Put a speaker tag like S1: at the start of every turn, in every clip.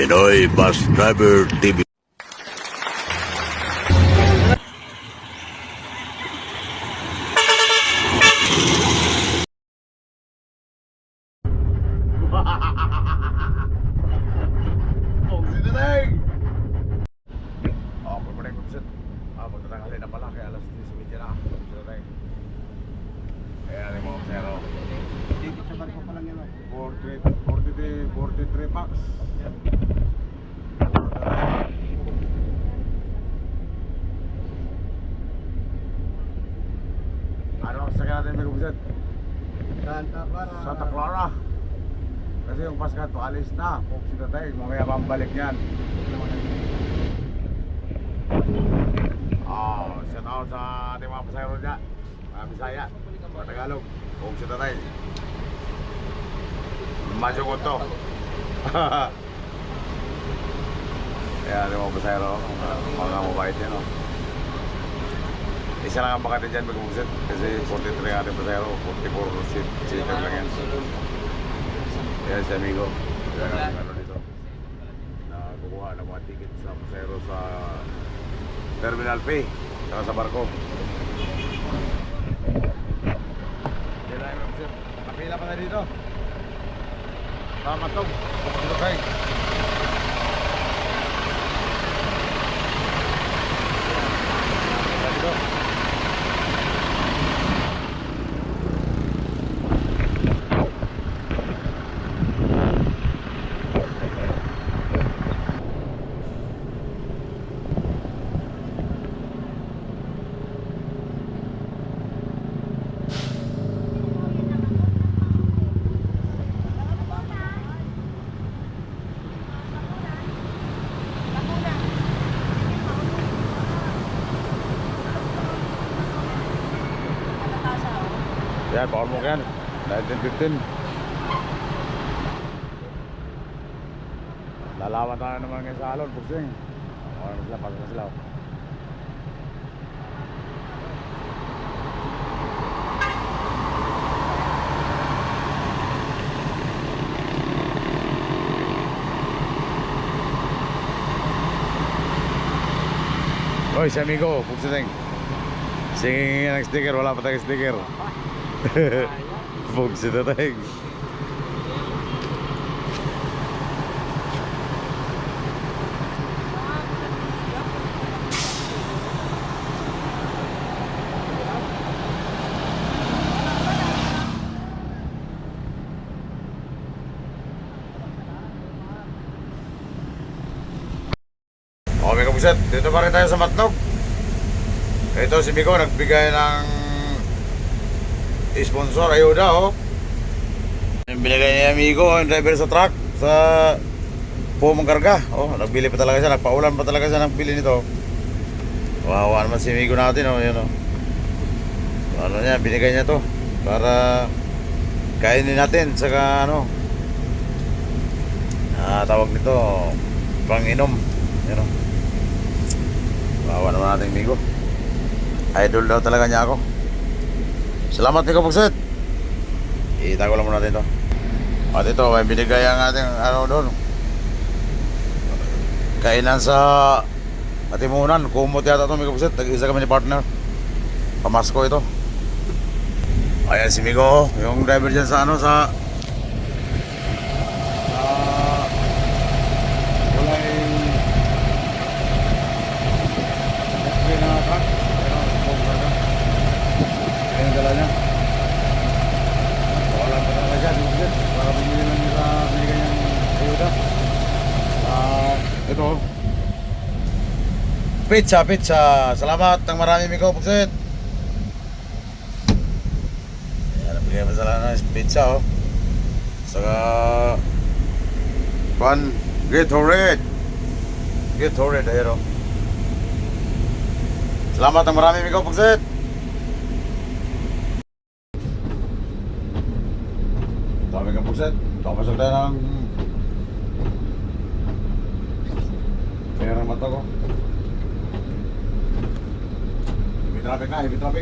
S1: Pinoy Bus Driver TV.
S2: Oh, sino na Kasi yung Paskato alis na. Kung sila tayo, mamaya pambalik yan. Oh, shout out sa ating mga pasayro dyan. Mga Bisaya, mga Tagalog. Kung sila tayo. Madyo ko to. Kaya ating mga pasayro, mga, mga mabait yan. Oh. Isa lang ang bakante dyan, magbubusit. Kasi 43 ang ating pasayro, 44 seat, seater lang yan. Si amigo. Yan ang ano dito. Na kukuha ng mga ticket sa pasayro sa Terminal P. Saka sa barko. Kapila pa na dito. Tama to. Okay. Dito. Yan, bawal mo yan. 1915. Lalawan tayo naman ngayon sa alon, buksing. Ano na sila, pasok na sila. Hoy, si amigo, buksing. Singing ng sticker, wala pa tayong sticker. Bugs ito tayo. Okay, mga kapuset, dito pa rin tayo sa Matnog. Ito si Miko nagbigay ng sponsor ayuda oh. Yung binigay ni amigo, yung driver sa truck sa Pumong Karga. Oh, nagbili pa talaga siya, nagpaulan pa talaga siya ng bili nito. Wawa naman si amigo natin oh, yun oh. Ano niya, binigay niya to para kainin natin saka ano. Ah, tawag nito pang-inom. Yun oh. Wawa naman natin amigo. Idol daw talaga niya ako. Salamat Nico Pugset. Itago lang muna natin ito. At ito, may binigay ang ating ano doon. Kainan sa Atimunan. Kumot yata ito Nico Pugset. Nag-isa kami ni partner. Pamasko ito. Ayan si Migo, yung driver dyan sa ano sa kulay Hindi na truck. Pero, bong ka na. Ayan ang dala niya. Wala pa talaga siya, di ba siya? Para bumili lang sa binigay niyang ayuda. Ah, ito. Pizza, pizza. Salamat ng marami, Miko Pugset. Ayan, nabigay mo sa ng pizza, oh. Saka, pan, Gatorade. Gatorade, ayun, oh. Salamat ng marami, Miko Pugset. Dami kang Pugset. Papasok tayo ng... Ng mata ko. พี่ตอนไปใกล้พี่ตอนไป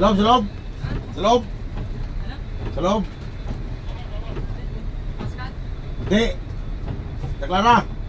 S2: loob, sa loob! Sa loob! Sa loob! Hindi! Deklara! Buksan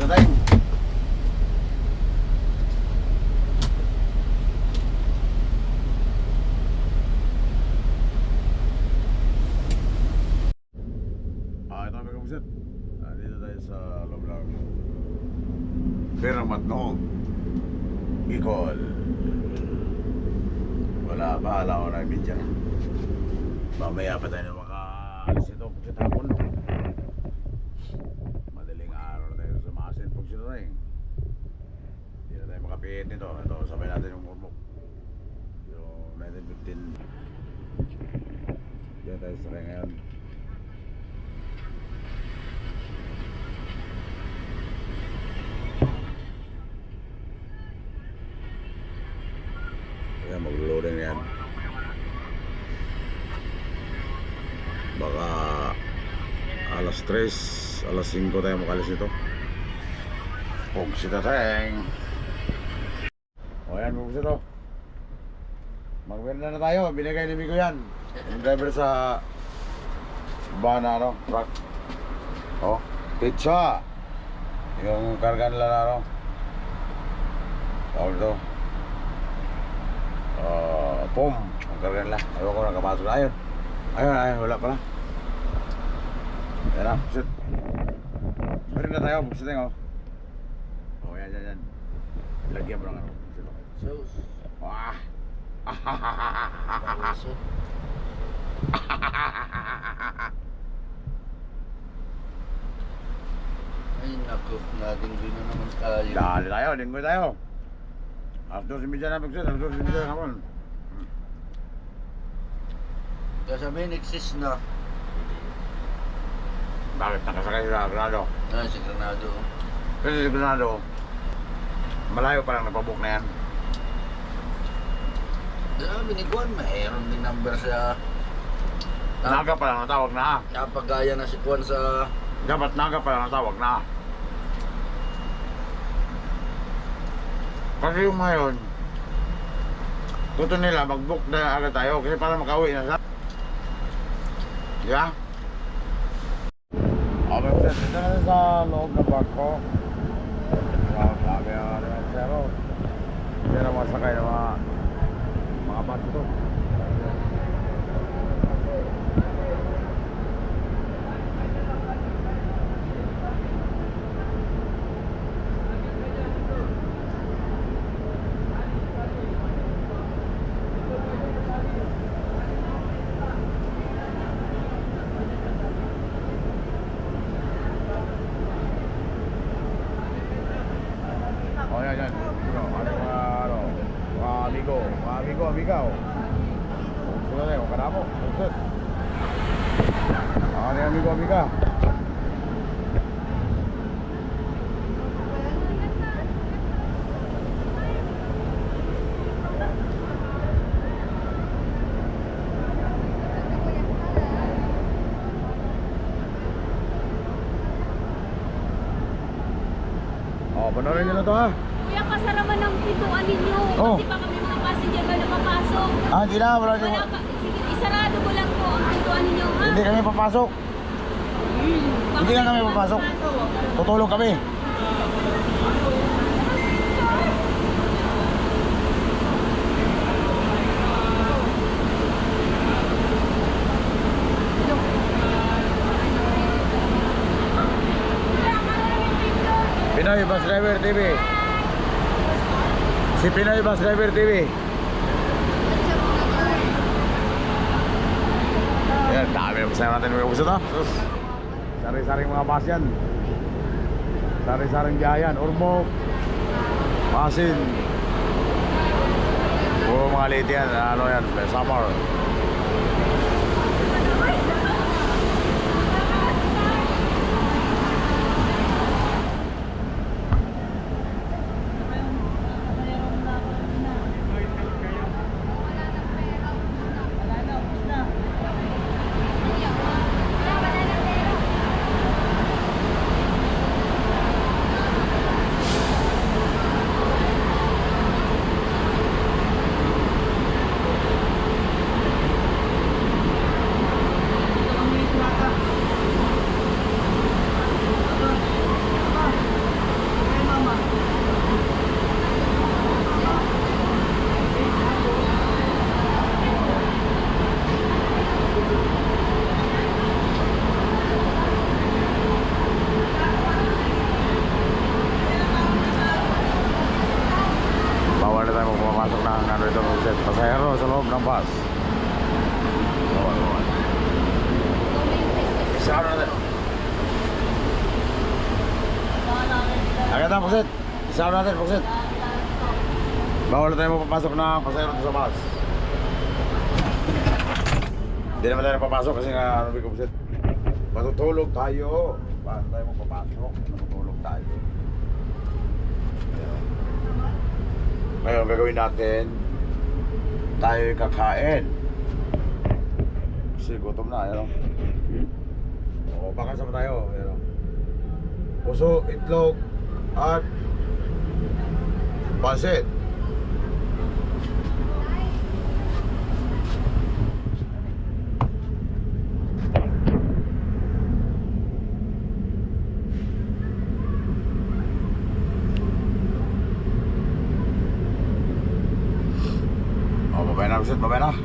S2: na tayo. Ah, ito kami kamusit. Ah, dito tayo sa loob ng Perang Matnoong. Bicol. Wala, bahala ko na yung na. Mamaya pa tayo na makaalis ito. Kasi tapon. Madaling araw na tayo sa masin pag sila na eh. Hindi na tayo makapihit nito. Ito, sabay natin yung murmok. Yung 1915. Diyan tayo sa kaya ngayon. Ayan, maglo-loading na yan. Baka alas 3, alas 5 tayo makalis nito. Pog si Tateng. O yan, pog sito. Magwenda na tayo, binigay ni Migo yan. Yung driver sa van ano, truck. O, pizza. Yung karga nila na ano. Tawag ito. Ah, pom. Ang karga nila. Ewan ko nakapasok na. Ayun. Ayun, ayun, wala pala. Yan na, shoot. Meron na tayo, buksit tayo. Oh, yan, yan, yan. Lagyan mo ng ano. Buksit ako.
S3: Sus.
S2: Ah!
S3: Puso. Ay, naku. Naging rin na naman tayo.
S2: Dali tayo, linggo tayo. After si Midya na buksit, after si Midya na kapon.
S3: Kasabihin, exist na.
S2: Bakit nakasakay sa Granado?
S3: Ah, si Granado.
S2: Kasi si Granado, malayo pa lang napabuk na yan.
S3: Sabi ni Juan, mayroon din number sa...
S2: Naga pa lang natawag na.
S3: Napagaya na si Juan sa...
S2: Dapat naga pa lang natawag na. Kasi yung ngayon, gusto nila mag-book na agad tayo kasi para makauwi na sa... Yeah? Okay, so dito na sa loob ng. Wow, sabi ang ano na masakay ng mga mga bus ito. Oh, yan, yan. Ano, ano, mga, ano, mga amigo, mga amigo, amigaw. Sila na yun, karamo. Sunset. Ano yung amigo, amiga? Panoorin nyo na to ha.
S4: Kuya, kasaraman ng pintuan ninyo.
S2: Oh.
S4: Kasi baka may mga passenger na papasok.
S2: Ah, hindi na, wala nyo.
S4: Wala pa. Sige, isarado ko lang po ang pintuan ninyo. Ha?
S2: Hindi kami papasok.
S4: Baka
S2: hindi kami papasok. Tutulog kami. Pinoy Bus Driver TV. Si Pinoy Bus Driver TV. Yan, dami na pasaya natin mga gusto to. Sari-saring mga bus yan. Sari-saring biyayan. Ormoc. Masin. Puro mga late yan. Ano yan? Summer. Bawal na tayo magpapasok ng ano ito set pasahero sa loob ng bus. Bawal, bawal. Isa na. Agad na, Puksit. Isa na natin, Puksit. Bawal na tayo magpapasok ng pasahero sa bus. Hindi naman tayo napapasok kasi nga ano bigong Puksit. Matutulog tayo. Paano tayo magpapasok? Matutulog tayo. Ngayon, gagawin natin, tayo kakain. Kasi gutom na, ano? O, baka sama tayo, ano? Puso, itlog, at pansit. O,